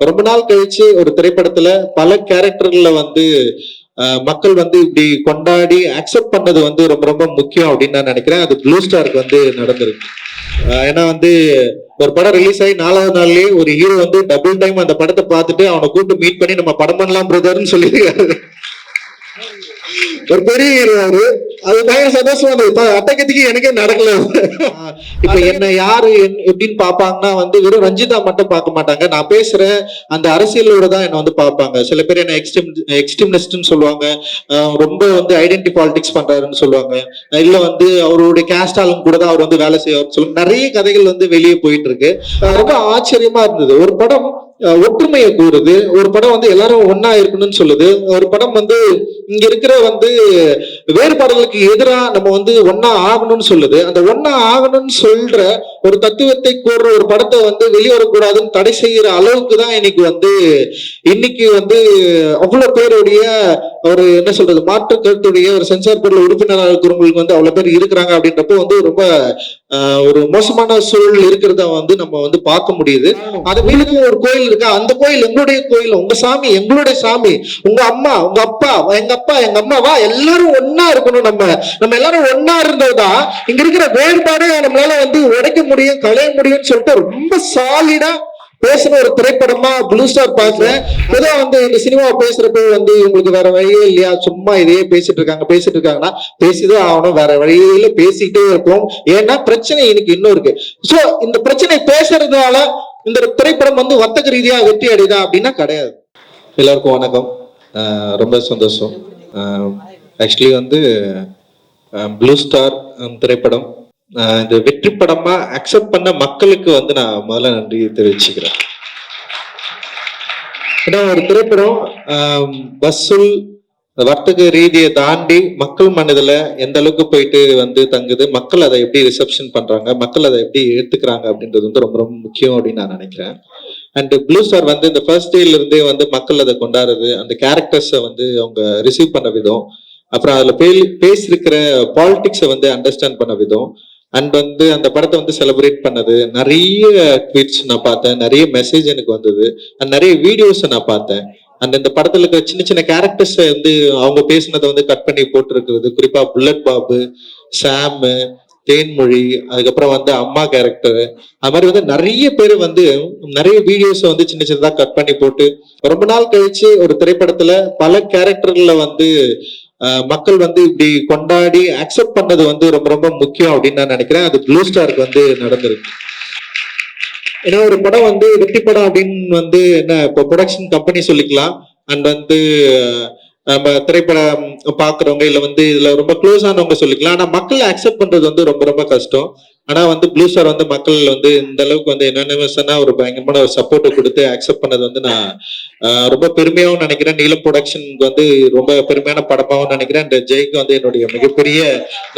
ரொம்ப நாள் கழிச்சு ஒரு திரைப்படத்துல பல கேரக்டர்ல வந்து மக்கள் வந்து இப்படி கொண்டாடி அக்செப்ட் பண்ணது வந்து ரொம்ப ரொம்ப முக்கியம் அப்படின்னு நான் நினைக்கிறேன். அது ப்ளூ ஸ்டாருக்கு வந்து நடந்திருக்கு. ஏன்னா வந்து ஒரு படம் ரிலீஸ் ஆகி நாலாவது நாள்லயே ஒரு ஹீரோ வந்து டபுள் டைம் அந்த படத்தை பார்த்துட்டு அவனை கூப்பிட்டு மீட் பண்ணி நம்ம படம் பண்ணலாம் பிரதர்னு சொல்லியிருக்காரு. ஒரு பெரிய ஹீரோ அவரு. அது பயங்கர சந்தோஷமா இருந்தது. இப்ப அட்டகத்துக்கு எனக்கே நடக்கல. இப்ப என்ன யாரு எப்படின்னு பாப்பாங்கன்னா வந்து வெறும் ரஞ்சிதா மட்டும் பார்க்க மாட்டாங்க. நான் பேசுறேன். அந்த அரசியலோட தான் என்ன வந்து பார்ப்பாங்க. சில பேர் என்ன எக்ஸ்ட்ரீம் எக்ஸ்ட்ரீமிஸ்ட்னு சொல்லுவாங்க. ரொம்ப வந்து ஐடென்டி பாலிடிக்ஸ் பண்றாருன்னு சொல்லுவாங்க. இல்ல வந்து அவருடைய கேஸ்ட் ஆளுங்க கூட தான் அவர் வந்து வேலை செய்வார்னு சொல்லுவாங்க நிறைய கதைகள் வந்து வெளியே போயிட்டு இருக்கு. ரொம்ப ஆச்சரியமா இருந்தது. ஒரு படம் ஒற்றுமையை கூறுது. ஒரு படம் வந்து எல்லாரும் ஒன்னா இருக்கணும்னு சொல்லுது. ஒரு படம் வந்து இங்க இருக்கிற வந்து வேறுபாடுகளுக்கு எதிராக நம்ம வந்து ஒன்னா ஆகணும்னு சொல்லுது. அந்த ஒன்னா ஆகணும்னு சொல்ற ஒரு தத்துவத்தை கூறுற ஒரு படத்தை வந்து வெளிவரக்கூடாதுன்னு தடை செய்யற அளவுக்கு தான் இன்னைக்கு வந்து இன்னைக்கு வந்து அவ்வளவு பேருடைய ஒரு என்ன சொல்றது மாற்று கருத்துடைய ஒரு சென்சார் பொருள் உறுப்பினராக இருக்கிறவங்களுக்கு வந்து அவ்வளவு பேர் இருக்கிறாங்க அப்படின்றப்போ வந்து ரொம்ப ஒரு மோசமான சூழல் இருக்கிறத வந்து நம்ம வந்து பார்க்க முடியுது. அது மீது ஒரு கோயில் இருக்கா? அந்த கோயில் எங்களுடைய கோயில் உங்க சாமி எங்களுடைய சாமி உங்க அம்மா உங்க அப்பா எங்க அப்பா எங்க அம்மாவா எல்லாரும் ஒன்னா இருக்கணும் நம்ம. நம்ம எல்லாரும் ஒன்னா இருந்ததுதான் இங்க இருக்கிற வேறுபாடு நம்மளால வந்து உடைக்க முடியும் களைய முடியும்னு சொல்லிட்டு ரொம்ப சாலிடா பேசுற ஒரு திரைப்படமா ப்ளூ ஸ்டார் பாக்குறேன். பொதுவா வந்து இந்த சினிமாவை பேசுறப்ப வந்து இவங்களுக்கு வேற வழியே இல்லையா? சும்மா இதையே பேசிட்டு இருக்காங்க பேசிட்டு இருக்காங்கன்னா பேசிதான் ஆகணும். வேற வழியில பேசிக்கிட்டே இருப்போம். ஏன்னா பிரச்சனை இன்னைக்கு இன்னும் இருக்கு. சோ இந்த பிரச்சனை பேசுறதுனால இந்த திரைப்படம் வந்து வர்த்தக ரீதியா வெற்றி அடையுதா அப்படின்னா கிடையாது. எல்லாருக்கும் வணக்கம். ரொம்ப சந்தோஷம். ஆக்சுவலி வந்து ப்ளூ ஸ்டார் திரைப்படம். இந்த வெற்றி படமா அக்செப்ட் பண்ண மக்களுக்கு வந்து நான் முதல்ல நன்றி தெரிவிச்சுக்கிறேன். ஏன்னா ஒரு திரைப்படம் ஆஹ் வசூல் வர்த்தக ரீதியை தாண்டி மக்கள் மனதில் எந்த அளவுக்கு போயிட்டு வந்து தங்குது மக்கள் அதை எப்படி ரிசப்ஷன் பண்றாங்க மக்கள் அதை எப்படி ஏத்துக்கிறாங்க அப்படின்றது வந்து ரொம்ப ரொம்ப முக்கியம் அப்படின்னு நான் நினைக்கிறேன். அண்ட் ப்ளூ ஸ்டார் வந்து இந்த ஃபர்ஸ்ட் டேல இருந்தே வந்து மக்கள் அதை கொண்டாடுறது அந்த கேரக்டர்ஸை வந்து அவங்க ரிசீவ் பண்ண விதம் அப்புறம் அதுல பே பேசியிருக்கிற பாலிடிக்ஸை வந்து அண்டர்ஸ்டாண்ட் பண்ண விதம் அண்ட் வந்து அந்த படத்தை வந்து செலிப்ரேட் பண்ணது. நிறைய ட்வீட்ஸ் நான் பார்த்தேன். நிறைய மெசேஜ் எனக்கு வந்தது. அண்ட் நிறைய வீடியோஸ் நான் பார்த்தேன். அண்ட் இந்த படத்துல இருக்கிற சின்ன சின்ன கேரக்டர்ஸ் வந்து அவங்க பேசினதை வந்து கட் பண்ணி போட்டிருக்கிறது. குறிப்பா புல்லட் பாபு சாம் தேன்மொழி அதுக்கப்புறம் வந்து அம்மா கேரக்டர் அது மாதிரி வந்து நிறைய பேர் வந்து நிறைய வீடியோஸ் வந்து சின்ன சின்னதா கட் பண்ணி போட்டு ரொம்ப நாள் கழிச்சு ஒரு திரைப்படத்துல பல கேரக்டர்ல வந்து மக்கள் வந்து இப்படி கொண்டாடி அக்செப்ட் பண்ணது வந்து ரொம்ப ரொம்ப முக்கியம் அப்படின்னு நான் நினைக்கிறேன். அது ப்ளூ ஸ்டாருக்கு வந்து நடந்திருக்கு. ஏன்னா ஒரு படம் வந்து வெற்றி படம் அப்படின்னு வந்து என்ன இப்போ ப்ரொடக்ஷன் கம்பெனி சொல்லிக்கலாம். அண்ட் வந்து நம்ம திரைப்படம் பாக்குறவங்க இல்ல வந்து இதுல ரொம்ப க்ளோஸ் ஆனவங்க சொல்லிக்கலாம். ஆனா மக்கள் அக்செப்ட் பண்றது வந்து ரொம்ப ரொம்ப கஷ்டம். ஆனா வந்து ப்ளூ ஸ்டார் வந்து மக்கள் வந்து இந்த அளவுக்கு வந்து என்னென்ன ஒரு பயங்கரமான ஒரு சப்போர்ட்டை கொடுத்து அக்செப்ட் பண்ணது வந்து நான் ரொம்ப பெருமையாகவும் நினைக்கிறேன். நீலம் ப்ரொடக்ஷனுக்கு வந்து ரொம்ப பெருமையான படமாகவும் நினைக்கிறேன். இந்த ஜெய்க்கு வந்து என்னுடைய மிகப்பெரிய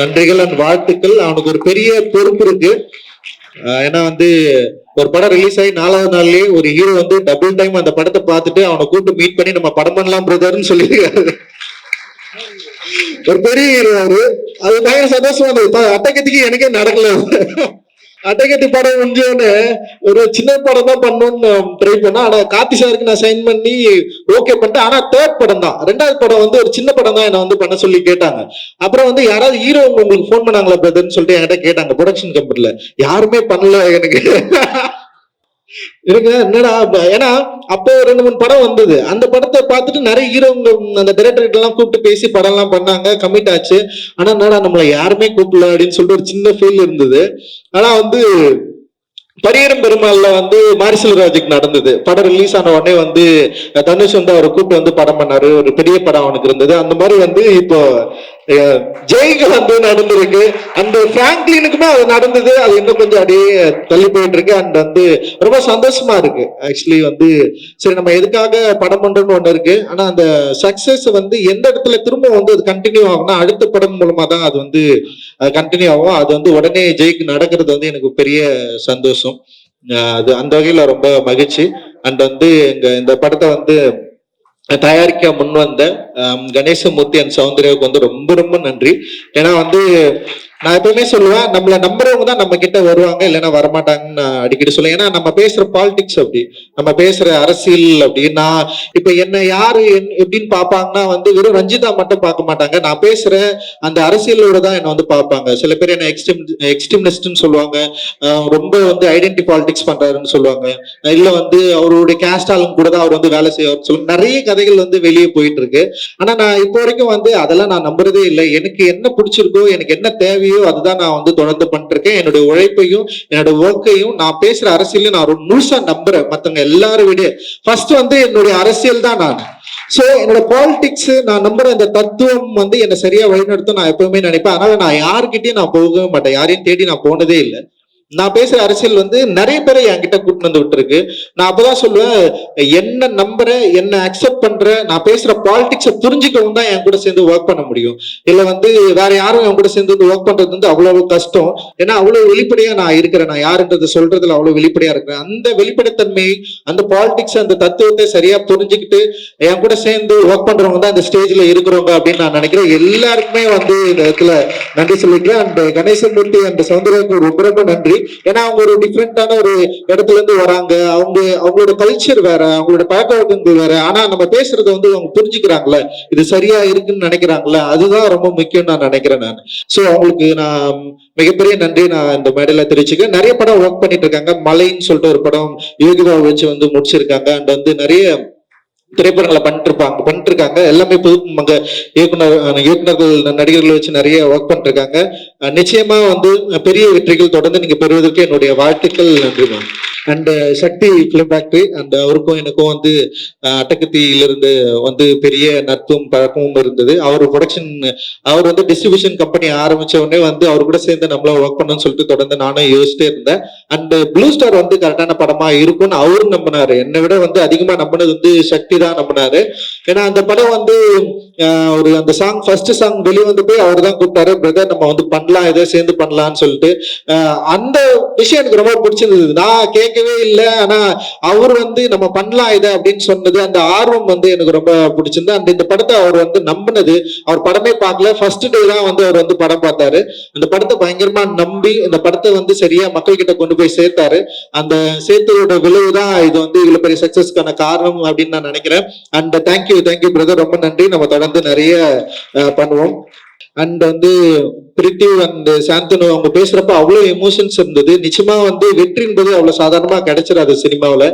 நன்றிகள் அண்ட் வாழ்த்துக்கள். அவனுக்கு ஒரு பெரிய பொறுப்பு இருக்கு. ஏன்னா வந்து ஒரு படம் ரிலீஸ் ஆகி நாலாவது நாள்லயே ஒரு ஹீரோ வந்து டபுள் டைம் அந்த படத்தை பார்த்துட்டு அவனை கூப்பிட்டு மீட் பண்ணி நம்ம படம் பண்ணலாம் பிரதர்னு சொல்லியிருக்காரு. ஒரு பெரிய ஹீரோ அது பயங்கர சந்தோஷமா இருந்தது. இப்ப அட்டகத்துக்கு எனக்கே நடக்கல. அட்டகத்தி படம் முடிஞ்சோடனே ஒரு சின்ன படம் தான் பண்ணணும்னு ட்ரை பண்ணேன். ஆனா கார்த்தி சாருக்கு நான் சைன் பண்ணி ஓகே பண்ணிட்டேன். ஆனா தேர்ட் படம் தான். ரெண்டாவது படம் வந்து ஒரு சின்ன படம் தான் என்ன வந்து பண்ண சொல்லி கேட்டாங்க. அப்புறம் வந்து யாராவது ஹீரோ உங்களுக்கு ஃபோன் பண்ணாங்களா பிரதர்னு சொல்லிட்டு என்கிட்ட கேட்டாங்க. ப்ரொடக்ஷன் கம்பெனில யாருமே பண்ணல எனக்கு. எனக்கு என்னடா ஏன்னா அப்போ ரெண்டு மூணு படம் வந்தது. அந்த படத்தை பார்த்துட்டு நிறைய ஹீரோங்க அந்த டைரக்டர்கிட்ட எல்லாம் கூப்பிட்டு பேசி படம் எல்லாம் பண்ணாங்க கமிட் ஆச்சு. ஆனா என்னடா நம்மளை யாருமே கூப்பிடல அப்படின்னு சொல்லிட்டு ஒரு சின்ன ஃபீல் இருந்தது. ஆனா வந்து பரியரும் பெருமாள்ல வந்து மாரிசல் ராஜுக்கு நடந்தது. படம் ரிலீஸ் ஆன உடனே வந்து தனுஷ் வந்து அவரை கூப்பிட்டு வந்து படம் பண்ணாரு. ஒரு பெரிய படம் அவனுக்கு இருந்தது. அந்த மாதிரி வந்து இப்போ ஜெய்க்கு வந்து நடந்திருக்கு. அந்த பிராங்க்லினுக்குமே அது நடந்தது. அது இன்னும் கொஞ்சம் அப்படியே தள்ளி போயிட்டு இருக்கு அண்ட் வந்து ரொம்ப சந்தோஷமா இருக்கு. ஆக்சுவலி வந்து சரி நம்ம எதுக்காக படம் பண்றோம்னு ஒண்ணு இருக்கு. ஆனா அந்த சக்சஸ் வந்து எந்த இடத்துல திரும்ப வந்து அது கண்டினியூ ஆகும்னா அடுத்த படம் மூலமா தான் அது வந்து கண்டினியூ ஆகும். அது வந்து உடனே ஜெய்க்கு நடக்கிறது வந்து எனக்கு பெரிய சந்தோஷம். அது அந்த வகையில ரொம்ப மகிழ்ச்சி. அண்ட் வந்து எங்க இந்த படத்தை வந்து தயாரிக்க முன் வந்த கணேசமூர்த்தி அண்ட் சௌந்தர்யாவுக்கு வந்து ரொம்ப ரொம்ப நன்றி. ஏன்னா வந்து நான் எப்பவுமே சொல்லுவேன் நம்மள நம்புறவங்க தான் நம்ம கிட்ட வருவாங்க இல்லைன்னா வரமாட்டாங்கன்னு நான் அடிக்கடி சொல்லுவேன். ஏன்னா நம்ம பேசுற பாலிடிக்ஸ் அப்படி நம்ம பேசுற அரசியல் அப்படி. நான் இப்ப என்ன யாரு என்- எப்படின்னு பாப்பாங்கன்னா வந்து வெறும் ரஞ்சிதா மட்டும் பார்க்க மாட்டாங்க. நான் பேசுற அந்த அரசியலோட தான் என்ன வந்து பார்ப்பாங்க. சில பேர் என்ன எக்ஸ்ட்ரீம் எக்ஸ்ட்ரீமிஸ்ட்னு சொல்லுவாங்க. ரொம்ப வந்து ஐடென்டி பாலிடிக்ஸ் பண்றாருன்னு சொல்லுவாங்க. இல்ல வந்து அவருடைய கேஸ்டாலும் கூட தான் அவர் வந்து வேலை செய்வார்னு சொல்லுவாங்க நிறைய கதைகள் வந்து வெளியே போயிட்டு இருக்கு. ஆனா நான் இப்போ வரைக்கும் வந்து அதெல்லாம் நான் நம்புறதே இல்லை. எனக்கு என்ன பிடிச்சிருக்கோ எனக்கு என்ன தேவையோ அதுதான் நான் வந்து தொடர்ந்து பண்ணிட்டு இருக்கேன் என்னுடைய உழைப்பையும் என்னோட ஒர்க்கையும் நான் பேசுற அரசியலையும் நான் முழுசா நம்புறேன். மத்தவங்க எல்லாரும் விட. ஃபர்ஸ்ட் வந்து என்னுடைய அரசியல் தான் நான். சோ என்னோட பாலிடிக்ஸ் நான் நம்புற இந்த தத்துவம் வந்து என்னை சரியா வழிநடத்தும் நான் எப்பவுமே நினைப்பேன். அதனால நான் யாருக்கிட்டயும் நான் போகவே மாட்டேன். யாரையும் தேடி நான் போனதே இல்லை. நான் பேசுற அரசியல் வந்து நிறைய பேரை என்கிட்ட கூட்டு வந்து விட்டுருக்கு. நான் அப்பதான் சொல்லுவேன் என்ன நம்புற என்ன அக்செப்ட் பண்ற நான் பேசுற பாலிடிக்ஸை புரிஞ்சுக்கவும் தான் என் கூட சேர்ந்து ஒர்க் பண்ண முடியும். இல்ல வந்து வேற யாரும் என் கூட சேர்ந்து வந்து ஒர்க் பண்றது வந்து அவ்வளவு கஷ்டம். ஏன்னா அவ்வளவு வெளிப்படையா நான் இருக்கிறேன். நான் யாருன்றது சொல்றதுல அவ்வளவு வெளிப்படையா இருக்கிறேன். அந்த வெளிப்படைத்தன்மை அந்த பாலிடிக்ஸ் அந்த தத்துவத்தை சரியா புரிஞ்சுக்கிட்டு என் கூட சேர்ந்து ஒர்க் பண்றவங்க தான் இந்த ஸ்டேஜ்ல இருக்கிறவங்க அப்படின்னு நான் நினைக்கிறேன். எல்லாருக்குமே வந்து இந்த இடத்துல நன்றி சொல்லிக்கிறேன். அண்ட் கணேசமூர்த்தி அந்த சௌந்தர்யாவுக்கு ரொம்ப ரொம்ப நன்றி. ஏன்னா அவங்க ஒரு டிஃப்ரெண்டான ஒரு இடத்துல இருந்து வராங்க. அவங்க அவங்களோட கல்ச்சர் வேற அவங்களோட பழக்க வழக்கங்கள் வேற. ஆனா நம்ம பேசுறத வந்து அவங்க புரிஞ்சுக்கிறாங்களே இது சரியா இருக்குன்னு நினைக்கிறாங்கல்ல. அதுதான் ரொம்ப முக்கியம் நான் நினைக்கிறேன் நான். சோ அவங்களுக்கு நான் மிகப்பெரிய நன்றி நான் இந்த மேடையில தெரிவிச்சுக்கிறேன். நிறைய படம் ஒர்க் பண்ணிட்டு இருக்காங்க. மலைன்னு சொல்லிட்டு ஒரு படம் யோகிதா வச்சு வந்து முடிச்சிருக்காங்க. அண்ட் வந்து நிறைய திரைப்படங்களை பண்ணிட்டு இருப்பாங்க பண்ணிட்டு இருக்காங்க எல்லாமே புது அங்க இயக்குனர் அஹ் இயக்குனர்கள் நடிகர்களை வச்சு நிறைய ஒர்க் பண்ணிருக்காங்க. நிச்சயமா வந்து பெரிய வெற்றிகள் தொடர்ந்து நீங்க பெறுவதற்கு என்னுடைய வாழ்த்துக்கள் நன்றி ma'am and Sakthi film factory and அவருக்கும் எனக்கும் வந்து அட்டகத்தியிலிருந்து வந்து பெரிய நட்பும் பழக்கமும் இருந்தது. அவர் ப்ரொடக்ஷன் அவர் வந்து டிஸ்ட்ரிபியூஷன் கம்பெனி ஆரம்பிச்ச உடனே வந்து அவர் கூட சேர்ந்து நம்மள ஒர்க் பண்ணணும்னு சொல்லிட்டு தொடர்ந்து நானும் யோசிச்சிட்டே இருந்தேன். அண்ட் ப்ளூ ஸ்டார் வந்து கரெக்டான படமா இருக்கும்னு அவரும் நம்பினாரு. என்னை விட வந்து அதிகமா நம்பினது வந்து சக்தி தான் நம்பினாரு. ஏன்னா அந்த படம் வந்து ஒரு அந்த சாங் ஃபர்ஸ்ட் சாங் வெளியே வந்து போய் அவர் தான் கூப்பிட்டாரு பிரதர் நம்ம வந்து பண்ணலாம் ஏதோ சேர்ந்து பண்ணலாம்னு சொல்லிட்டு. அந்த விஷயம் எனக்கு ரொம்ப பிடிச்சிருந்தது. நான் கேட்கவே இல்லை. ஆனா அவர் வந்து நம்ம பண்ணலாம் இதை அப்படின்னு சொன்னது அந்த ஆர்வம் வந்து எனக்கு ரொம்ப பிடிச்சிருந்தது. அந்த இந்த படத்தை அவர் வந்து நம்பினது அவர் படமே பார்க்கல. ஃபர்ஸ்ட் டே தான் வந்து அவர் வந்து படம் பார்த்தாரு. அந்த படத்தை பயங்கரமா நம்பி இந்த படத்தை வந்து சரியா மக்கள் கிட்ட கொண்டு போய் சேர்த்தாரு. அந்த சேர்த்ததோட விளைவு தான் இது வந்து இவ்வளவு பெரிய சக்சஸ்க்கான காரணம் அப்படின்னு நான் நினைக்கிறேன். அண்ட் தேங்க்யூ தேங்க்யூ பிரதர் ரொம்ப நன்றி. நம்ம தொடர்ந்து நிறைய பண்ணுவோம். அண்ட் வந்து பிரித்திவ் அண்ட் சாந்தனு அவங்க பேசுறப்ப அவ்வளவு எமோஷன்ஸ் இருந்தது. நிச்சயமா வந்து வெற்றின்றது அவ்வளவு சாதாரணமா கிடைச்சிடாது சினிமாவுல.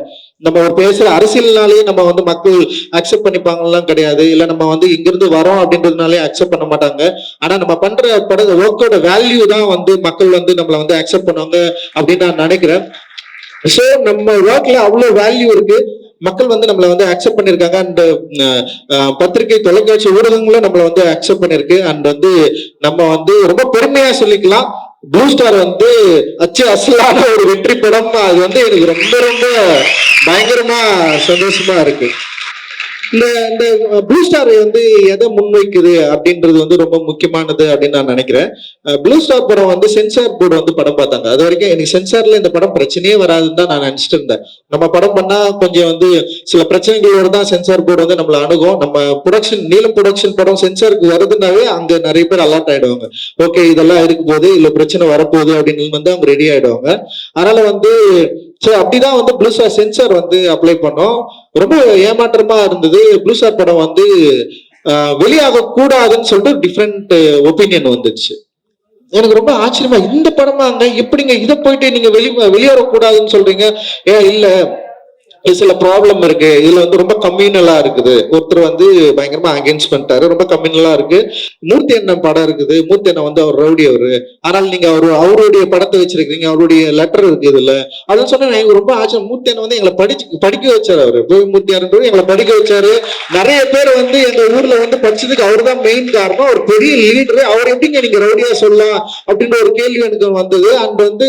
நம்ம ஒரு பேசுற அரசியல்னாலேயே நம்ம வந்து மக்கள் அக்செப்ட் பண்ணிப்பாங்கலாம் கிடையாது. இல்ல நம்ம வந்து இங்கிருந்து வரோம் அப்படின்றதுனாலே அக்செப்ட் பண்ண மாட்டாங்க. ஆனா நம்ம பண்ற பட ஒர்க்கோட வேல்யூ தான் வந்து மக்கள் வந்து நம்மள வந்து அக்செப்ட் பண்ணுவாங்க அப்படின்னு நான் நினைக்கிறேன். சோ நம்ம ஒர்க்ல அவ்வளவு வேல்யூ இருக்கு. மக்கள் வந்து நம்மள வந்து அக்செப்ட் பண்ணிருக்காங்க அண்ட் பத்திரிகை தொலைக்காட்சி ஊடகங்களும் நம்மள வந்து அக்செப்ட் பண்ணிருக்கு அண்ட் வந்து நம்ம வந்து ரொம்ப பெருமையா சொல்லிக்கலாம். ப்ளூ ஸ்டார் வந்து அச்சு அசலான ஒரு வெற்றி படம். அது வந்து எனக்கு ரொம்ப ரொம்ப பயங்கரமா சந்தோஷமா இருக்கு. இந்த இந்த ப்ளூ ஸ்டார் வந்து எதை முன்வைக்குது அப்படின்றது வந்து ரொம்ப முக்கியமானது அப்படின்னு நான் நினைக்கிறேன். ப்ளூ ஸ்டார் படம் வந்து சென்சார் போர்டு வந்து படம் பார்த்தாங்க. அது வரைக்கும் எனக்கு சென்சார்ல இந்த படம் பிரச்சனையே வராதுன்னு தான் நான் நினைச்சிட்டு இருந்தேன். நம்ம படம் பண்ணா கொஞ்சம் வந்து சில பிரச்சனைகளோட தான் சென்சார் போர்டு வந்து நம்மளை அணுகும். நம்ம ப்ரொடக்ஷன் நீலம் ப்ரொடக்ஷன் படம் சென்சாருக்கு வருதுனாவே அங்க நிறைய பேர் அலர்ட் ஆயிடுவாங்க. ஓகே இதெல்லாம் இருக்கும் போது இல்ல பிரச்சனை வரப்போகுது அப்படின்னு வந்து அவங்க ரெடி ஆயிடுவாங்க. அதனால வந்து ஸோ அப்படிதான் வந்து ப்ளூ ஸ்டார் சென்சார் வந்து அப்ளை பண்ணோம். ரொம்ப ஏமாற்றமா இருந்தது. ப்ளூ ஸ்டார் படம் வந்து வெளியாக கூடாதுன்னு சொல்லிட்டு டிஃப்ரெண்ட் ஒப்பீனியன் வந்துச்சு எனக்கு ரொம்ப ஆச்சரியமா இந்த படமாங்க எப்படிங்க இதை போயிட்டு நீங்க வெளி வெளியேறக்கூடாதுன்னு சொல்றீங்க? ஏ இல்லை. சில ப்ராப்ளம் இருக்கு. இதுல வந்து ரொம்ப கம்யூனலா இருக்குது. ஒருத்தர் வந்து பயங்கரமா அகேன்ஸ்ட் பண்ணிட்டாரு. ரொம்ப கம்யூனலா இருக்கு. மூர்த்தி அண்ணன் படம் இருக்குது. மூர்த்தி அண்ணன் வந்து அவர் ரவுடி அவரு. ஆனால் நீங்க அவரு அவருடைய படத்தை வச்சிருக்கீங்க அவருடைய லெட்டர் இருக்கு இதுல. அதுன்னு சொன்னா எனக்கு ரொம்ப ஆச்சரியம். மூர்த்தி அண்ணன் வந்து எங்களை படிச்சு படிக்க வச்சாரு அவரு. போய் மூர்த்தி அண்ணன் எங்களை படிக்க வச்சாரு. நிறைய பேர் வந்து எங்க ஊர்ல வந்து படிச்சதுக்கு அவர் தான் மெயின் காரணம். ஒரு பெரிய லீடர் அவர் எப்படிங்க நீங்க ரவுடியா சொல்லலாம்? அப்படின்ற ஒரு கேள்வி எனக்கு வந்தது. அண்ட் வந்து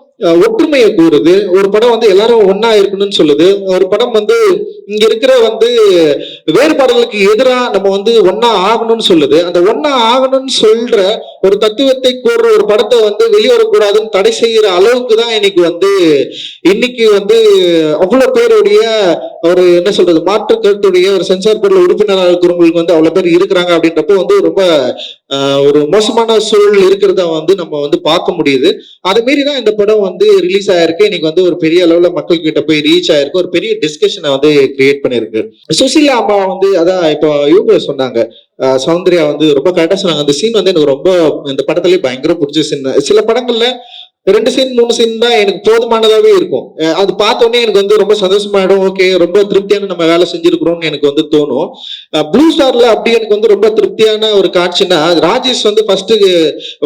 ஒற்றுமையை கூறுது. ஒரு படம் வந்து எல்லாரும் ஒன்னா இருக்கணும்னு சொல்லுது. ஒரு படம் வந்து இங்க இருக்கிற வந்து வேறுபாடுகளுக்கு எதிராக நம்ம வந்து ஒன்னா ஆகணும்னு சொல்லுது. அந்த ஒன்னா ஆகணும்னு சொல்ற ஒரு தத்துவத்தை கூறுற ஒரு படத்தை வந்து வெளிவரக்கூடாதுன்னு தடை செய்யற அளவுக்கு தான் இன்னைக்கு வந்து இன்னைக்கு வந்து அவ்வளவு பேருடைய ஒரு என்ன சொல்றது மாற்று கருத்துடைய ஒரு சென்சார் பொருள் உறுப்பினராக இருக்கிறவங்களுக்கு வந்து அவ்வளவு பேர் இருக்கிறாங்க அப்படின்றப்போ வந்து ரொம்ப ஒரு மோசமான சூழல் இருக்கிறத வந்து நம்ம வந்து பார்க்க முடியுது. அதை மாரி தான் இந்த படம் வந்து ரிலீஸ் ஆயிருக்கு. இன்னைக்கு வந்து ஒரு பெரிய அளவுல மக்கள் கிட்ட போய் ரீச் ஆயிருக்கு. ஒரு பெரிய டிஸ்கஷனை வந்து கிரியேட் பண்ணிருக்கு சுசீலா அம்மா வந்து அதான் இப்போ இவங்க சொன்னாங்க. சௌந்தர்யா வந்து ரொம்ப கரெக்டா சொன்னாங்க. அந்த சீன் வந்து எனக்கு ரொம்ப இந்த படத்துலயே பயங்கர பிடிச்ச சீன் சில படங்கள்ல ரெண்டு சீன் மூணு சீன் தான் எனக்கு போதுமானதாவே இருக்கும். அது பார்த்தோன்னே எனக்கு வந்து ரொம்ப சந்தோஷமாயிடும். ஓகே ரொம்ப திருப்தியான நம்ம வேலை செஞ்சிருக்கிறோம்னு எனக்கு வந்து தோணும். ப்ளூ ஸ்டார்ல அப்படி எனக்கு வந்து ரொம்ப திருப்தியான ஒரு காட்சின்னா ராஜேஷ் வந்து ஃபர்ஸ்ட்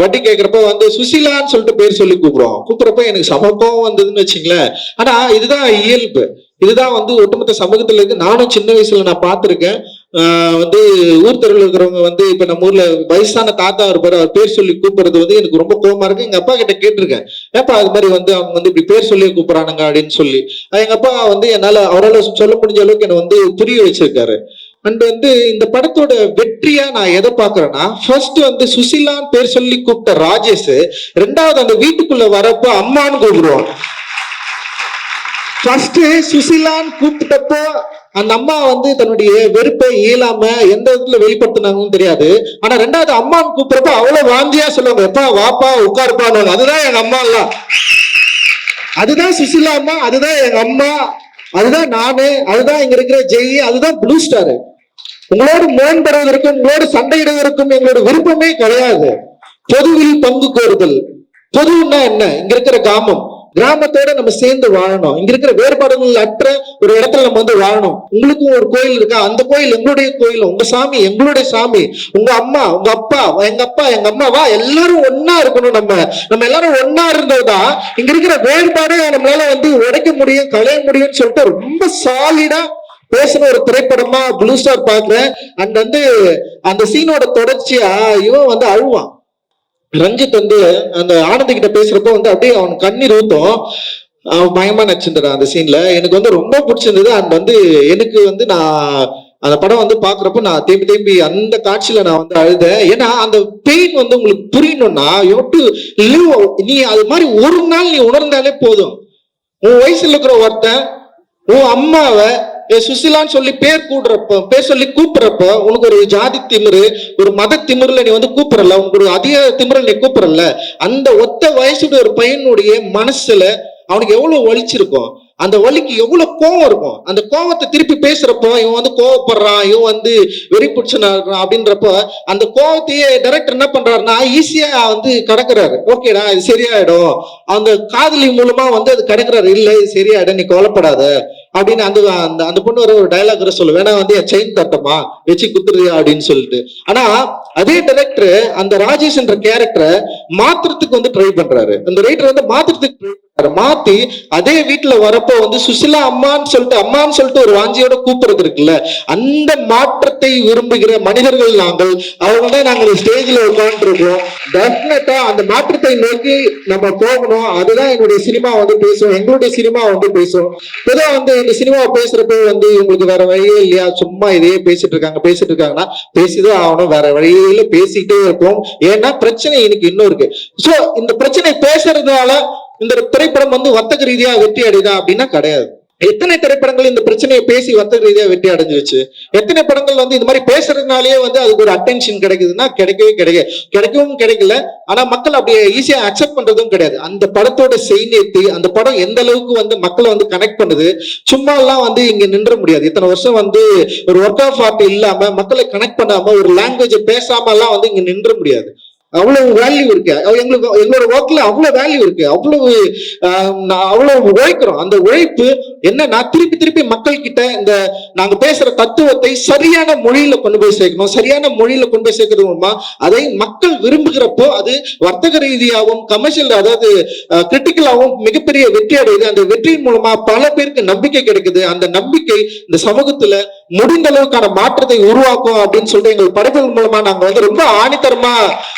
வட்டி கேட்கிறப்ப வந்து சுசிலான்னு சொல்லிட்டு பேர் சொல்லி கூப்பிடுவோம் கூப்பிடுறப்ப எனக்கு சமப்பம் வந்ததுன்னு வச்சுங்களேன். ஆனா இதுதான் இயல்பு. இதுதான் வந்து ஒட்டுமொத்த சமூகத்துல இருக்கு நானும் சின்ன வயசுல நான் பார்த்திருக்கேன். வந்து ஊர் தெருவில் இருக்கிறவங்க வந்து இப்ப நம்ம ஊர்ல வயசான தாத்தா இருப்பாரு அவர் பேர் சொல்லி கூப்பிடுறது வந்து எனக்கு ரொம்ப கோபமா இருக்கு. எங்க அப்பா கிட்ட கேட்டிருக்கேன். ஏப்பா அது மாதிரி வந்து அவங்க வந்து இப்படி பேர் சொல்லி கூப்பிடுறானுங்க அப்படின்னு சொல்லி. அது எங்க அப்பா வந்து என்னால அவரால் சொல்ல முடிஞ்ச அளவுக்கு என்னை வந்து புரிய வச்சிருக்காரு. அண்ட் வந்து இந்த படத்தோட வெற்றியா நான் எதை பாக்குறேன்னா ஃபர்ஸ்ட் வந்து சுசிலான்னு பேர் சொல்லி கூப்பிட்ட ராஜேஷ் ரெண்டாவது அந்த வீட்டுக்குள்ள வரப்போ அம்மான்னு கூப்பிடுவோம் ஃபர்ஸ்ட் சுசிலான்னு கூப்பிட்டப்போ அந்த அம்மா வந்து தன்னுடைய வெறுப்பை இயலாம எந்த விதத்துல வெளிப்படுத்தினாங்கன்னு தெரியாது. ஆனா ரெண்டாவது அம்மான்னு கூப்பிடுறப்ப அவ்வளவு வாந்தியா சொல்லுவாங்க எப்பா வாப்பா உட்காருப்பான்னு. அதுதான் எங்க அம்மா எல்லாம் அதுதான் சுசிலா அம்மா அதுதான் எங்க அம்மா அதுதான் நானு அதுதான் இங்க இருக்கிற ஜெய் அதுதான் ப்ளூ ஸ்டார். உங்களோடு மேம்படுவதற்கும் உங்களோட உங்களோடு சண்டையிடுவதற்கும் எங்களோட விருப்பமே கிடையாது. பொதுவில் பங்கு கோருதல். பொதுன்னா என்ன? இங்க இருக்கிற காமம் கிராமத்தோட நம்ம சேர்ந்து வாழணும். இங்க இருக்கிற வேறுபாடுகள் அற்ற ஒரு இடத்துல நம்ம வந்து வாழணும். உங்களுக்கும் ஒரு கோயில் இருக்கா? அந்த கோயில் எங்களுடைய கோயில் உங்க சாமி எங்களுடைய சாமி உங்க அம்மா உங்க அப்பா எங்க அப்பா எங்க அம்மாவா எல்லாரும் ஒன்னா இருக்கணும் நம்ம. நம்ம எல்லாரும் ஒன்னா இருந்ததுதான் இங்க இருக்கிற வேறுபாடை நம்மளால வந்து உடைக்க முடியும் களைய முடியும்னு சொல்லிட்டு ரொம்ப சாலிடா பேசின ஒரு திரைப்படமா ப்ளூ ஸ்டார் பாக்குறேன் அண்ட் வந்து அந்த சீனோட தொடர்ச்சியா இவன் வந்து அழுவான். ரஞ்சித் வந்து அந்த ஆனந்த் கிட்ட பேசுறப்ப வந்து அப்படியே அவன் கண்ணீர் ஊத்தும். அவன் பயமா நடிச்சிருந்தான் அந்த சீன்ல எனக்கு வந்து ரொம்ப பிடிச்சிருந்தது. அண்ட் வந்து எனக்கு வந்து நான் அந்த படம் வந்து பாக்குறப்ப நான் திரும்பி தேம்பி அந்த காட்சியில நான் வந்து அழுதேன். ஏன்னா அந்த பெயின் வந்து உங்களுக்கு புரியணும்னா யூ டு லிவ் நீ அது மாதிரி ஒரு நாள் நீ உணர்ந்தாலே போதும். உன் வயசுல இருக்கிற ஒருத்தன் உன் அம்மாவை சுசிலான்னு சொல்லி பேர் கூடுறப்ப பேர் சொல்லி கூப்பிடுறப்போ உனக்கு ஒரு ஜாதி திமிரு ஒரு மத திமிரில் நீ வந்து கூப்பிடல உனக்கு ஒரு அதிக திமிருல நீ கூப்பிடல. அந்த ஒத்த வயசுடைய ஒரு பையனுடைய மனசுல அவனுக்கு எவ்வளவு வலிச்சிருக்கும்? அந்த வலிக்கு எவ்வளவு கோவம் இருக்கும்? அந்த கோவத்தை திருப்பி பேசுறப்போ இவன் வந்து கோவப்படுறான் இவன் வந்து வெறி பிடிச்சனா அப்படின்றப்போ அந்த கோவத்தையே டைரக்டர் என்ன பண்றாருன்னா ஈஸியா வந்து கடக்குறாரு. ஓகேடா இது சரியாயிடும். அந்த காதலி மூலமா வந்து அது கடக்குறாரு. இல்ல இது சரியாயிடும் நீ கவலைப்படாத. அப்படின்னு அந்த அந்த அந்த பொண்ணு வர ஒரு டைலாக் சொல்ல. வேணா வந்து என் செயின் தட்டமா வச்சு குத்துறியா? அப்படின்னு சொல்லிட்டு. ஆனா அதே டைரக்டர் அந்த ராஜேஷ் என்ற கேரக்டரை மாத்துறதுக்கு வந்து ட்ரை பண்றாரு. அந்த ரைட்டர் வந்து மாத்துறதுக்கு ட்ரை மாத்தி அதே வீட்டுல வரப்போ வந்து சுசிலா அம்மான்னு சொல்லிட்டு அம்மான்னு சொல்லிட்டு ஒரு வாஞ்சியோட கூப்பிடுறது இருக்குல்ல? அந்த மாற்றத்தை விரும்புகிற மனிதர்கள் நாங்கள் அவங்க தான் நாங்கள் ஸ்டேஜ்ல உட்காந்துருக்கோம் டெஃபினட்டா அந்த மாற்றத்தை நோக்கி நம்ம போகணும். அதுதான் என்னுடைய சினிமா வந்து பேசும். எங்களுடைய சினிமா வந்து பேசும். பொதுவாக வந்து இந்த சினிமா பேசுறப்போ வந்து இவங்களுக்கு வேற வழியே இல்லையா? சும்மா இதையே பேசிட்டு இருக்காங்க பேசிட்டு இருக்காங்கன்னா பேசிதான் ஆகணும். வேற வழியில பேசிட்டே இருப்போம். ஏன்னா பிரச்சனை எனக்கு இன்னும் இருக்கு. சோ இந்த பிரச்சனை பேசுறதுனால இந்த திரைப்படம் வந்து வர்த்தக ரீதியா வெற்றி அடையுதா அப்படின்னா கிடையாது. எத்தனை திரைப்படங்கள் இந்த பிரச்சனையை பேசி வர்த்தக ரீதியா வெற்றி அடைஞ்சிருச்சு? எத்தனை படங்கள் வந்து இந்த மாதிரி பேசுறதுனாலயே வந்து அதுக்கு ஒரு அட்டென்ஷன் கிடைக்குதுன்னா கிடைக்கவே கிடைக்க கிடைக்கவும் கிடைக்கல. ஆனா மக்கள் அப்படியே ஈஸியா அக்செப்ட் பண்றதும் கிடையாது. அந்த படத்தோட செய்நேத்தி அந்த படம் எந்த அளவுக்கு வந்து மக்களை வந்து கனெக்ட் பண்ணுது சும்மா எல்லாம் வந்து இங்க நின்ற முடியாது. இத்தனை வருஷம் வந்து ஒரு ஒர்க் ஆஃப் ஆர்ட் இல்லாம மக்களை கனெக்ட் பண்ணாம ஒரு லாங்குவேஜ் பேசாம எல்லாம் வந்து இங்க நின்ற முடியாது. அவ்வளவு வேல்யூ இருக்கு. எங்களுக்கு எங்களோட ஒர்க்ல அவ்வளவு வேல்யூ இருக்கு. அவ்வளவு ஆஹ், நான் அவ்வளவு உழைக்கிறோம். அந்த உழைப்பு என்னன்னா திருப்பி திருப்பி மக்கள் கிட்ட இந்த நாங்க பேசுற தத்துவத்தை சரியான மொழியில கொண்டு போய் சேர்க்கணும். சரியான மொழியில கொண்டு போய் சேர்க்கிறது மூலமா அதை மக்கள் விரும்புகிறப்போ அது வர்த்தக ரீதியாகவும் கமர்ஷியல் அதாவது கிரிட்டிக்கலாகவும் மிகப்பெரிய வெற்றி அடையுது. அந்த வெற்றியின் மூலமா பல பேருக்கு நம்பிக்கை கிடைக்குது. அந்த நம்பிக்கை இந்த சமூகத்துல முடிந்த அளவுக்கான மாற்றத்தை உருவாக்கும் அப்படின்னு சொல்லிட்டு எங்கள் படைப்புகள் மூலமா நாங்க வந்து ரொம்ப ஆணித்தரமா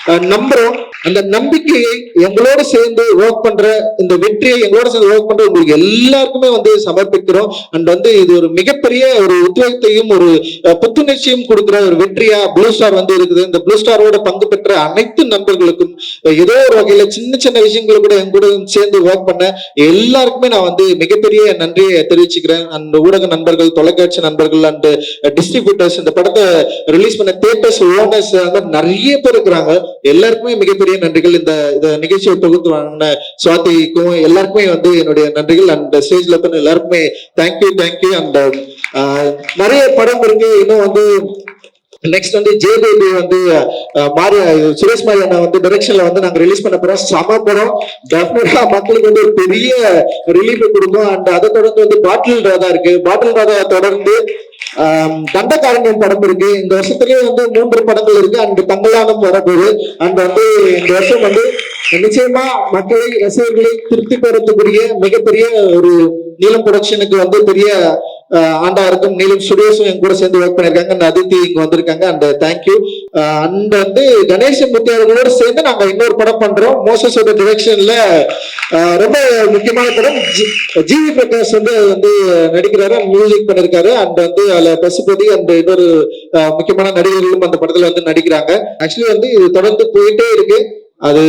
அஹ், நம்புறோம். அந்த நம்பிக்கையை எங்களோட சேர்ந்து ஒர்க் பண்ற இந்த வெற்றியை எங்களோட சேர்ந்து ஒர்க் பண்ற உங்களுக்கு எல்லாருக்குமே வந்து சமர்ப்பிக்கிறோம். அண்ட் வந்து இது ஒரு மிகப்பெரிய ஒரு உத்வேகத்தையும் ஒரு புத்துணர்ச்சியும் கொடுக்குற ஒரு வெற்றியா ப்ளூ ஸ்டார் வந்து இருக்குது. இந்த ப்ளூ ஸ்டாரோட பங்கு பெற்ற அனைத்து நண்பர்களுக்கும் ஏதோ ஒரு வகையில சின்ன சின்ன விஷயங்களை கூட என் கூட சேர்ந்து ஒர்க் பண்ண எல்லாருக்குமே நான் வந்து மிகப்பெரிய நன்றியை தெரிவிச்சுக்கிறேன். அந்த ஊடக நண்பர்கள் தொலைக்காட்சி நண்பர்கள் அண்ட் டிஸ்ட்ரிபியூட்டர்ஸ் இந்த படத்தை ரிலீஸ் பண்ண தேட்டர்ஸ் ஓனர்ஸ் அந்த நிறைய பேர் இருக்கிறாங்க. எல்லாருக்குமே மிகப்பெரிய நன்றிகள். இந்த இந்த நிகழ்ச்சியை தொகுத்து வாங்கின சுவாதிக்கும் எல்லாருக்குமே வந்து என்னுடைய நன்றிகள். அண்ட் ஸ்டேஜ்ல பண்ண எல்லாருக்குமே தேங்க்யூ தேங்க்யூ அண்ட் நிறைய படம் இருக்கு. இன்னும் வந்து நெக்ஸ்ட் வந்து ஜே பேபி வந்து அஹ், சுரேஷ் மாரி அண்ணா வந்து டைரக்ஷன்ல வந்து நாங்க ரிலீஸ் பண்ண போறோம். சம படம். டெஃபினட்டா மக்களுக்கு வந்து ஒரு பெரிய ரிலீஃப் கொடுக்கும். அண்ட் அதை தொடர்ந்து வந்து பாட்டில் ராதா இருக்கு. பாட்டில் ராதா தொடர்ந்து ஆம், படம் இருக்கு. இந்த வருஷத்துலயே வந்து மூன்று படங்கள் இருக்கு. அண்ட் தங்கலானம் வரப்போகுது. அண்ட் வந்து இந்த வருஷம் வந்து நிச்சயமா மக்களை ரசிகர்களை திருப்தி பெறத்துக்குரிய மிகப்பெரிய ஒரு நீலம் ப்ரொடக்ஷனுக்கு வந்து பெரிய ஆண்டாருக்கும் ஆண்டா சுரேஷும் நீலம் என் கூட சேர்ந்து ஒர்க் பண்ணிருக்காங்க அந்த அதித்தி இங்க வந்திருக்காங்க. அண்ட் தேங்க்யூ அண்ட் வந்து கணேசன் முத்தி அவர்களோட சேர்ந்து நாங்க இன்னொரு படம் பண்றோம். மோசஸோட டிரெக்ஷன்ல ரொம்ப முக்கியமான படம். ஜி- ஜிவி பிரகாஷ் வந்து வந்து நடிக்கிறாரு மியூசிக் பண்ணிருக்காரு. அண்ட் வந்து அதுல பசுபதி அண்ட் இன்னொரு முக்கியமான நடிகர்களும் அந்த படத்துல வந்து நடிக்கிறாங்க. ஆக்சுவலி வந்து இது தொடர்ந்து போயிட்டே இருக்கு. அது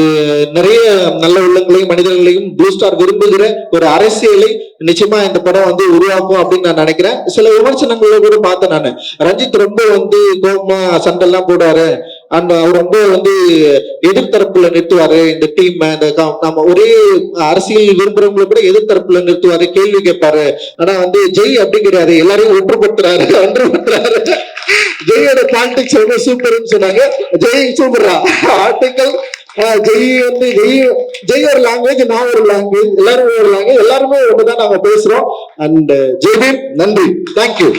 நிறைய நல்ல உள்ளங்களையும் மனிதர்களையும் ப்ளூ ஸ்டார் விரும்புகிற ஒரு அரசியலை நிச்சயமா இந்த படம் வந்து உருவாக்கும் அப்படின்னு நான் நினைக்கிறேன். சில விமர்சனங்களை கூட பார்த்தேன் நான். ரஞ்சித் ரொம்ப வந்து கோபமா சண்டை எல்லாம் போடுவாரு. அண்ட் அவர் ரொம்ப வந்து எதிர்த்தரப்புல நிறுத்துவாரு. இந்த டீம் இந்த நம்ம ஒரே அரசியல் விரும்புறவங்களை கூட எதிர்த்தரப்புல நிறுத்துவாரு கேள்வி கேட்பாரு. ஆனா வந்து ஜெய் அப்படி கிடையாது எல்லாரையும் ஒன்றுபடுத்துறாரு ஒன்றுபடுத்துறாரு ஜெயோட பாலிடிக்ஸ் ரொம்ப சூப்பர்னு சொன்னாங்க. ஜெய் சூப்பரா ஆர்டிக்கல் ஜெய் வந்து ஜெய் ஜெய் ஒரு லாங்குவேஜ் நான் ஒரு லாங்குவேஜ் எல்லாருமே ஒரு லாங்குவேஜ் எல்லாருமே ஒண்ணுதான் நாங்க பேசுறோம். அண்ட் ஜெய்தீப் நன்றி. தேங்க்யூ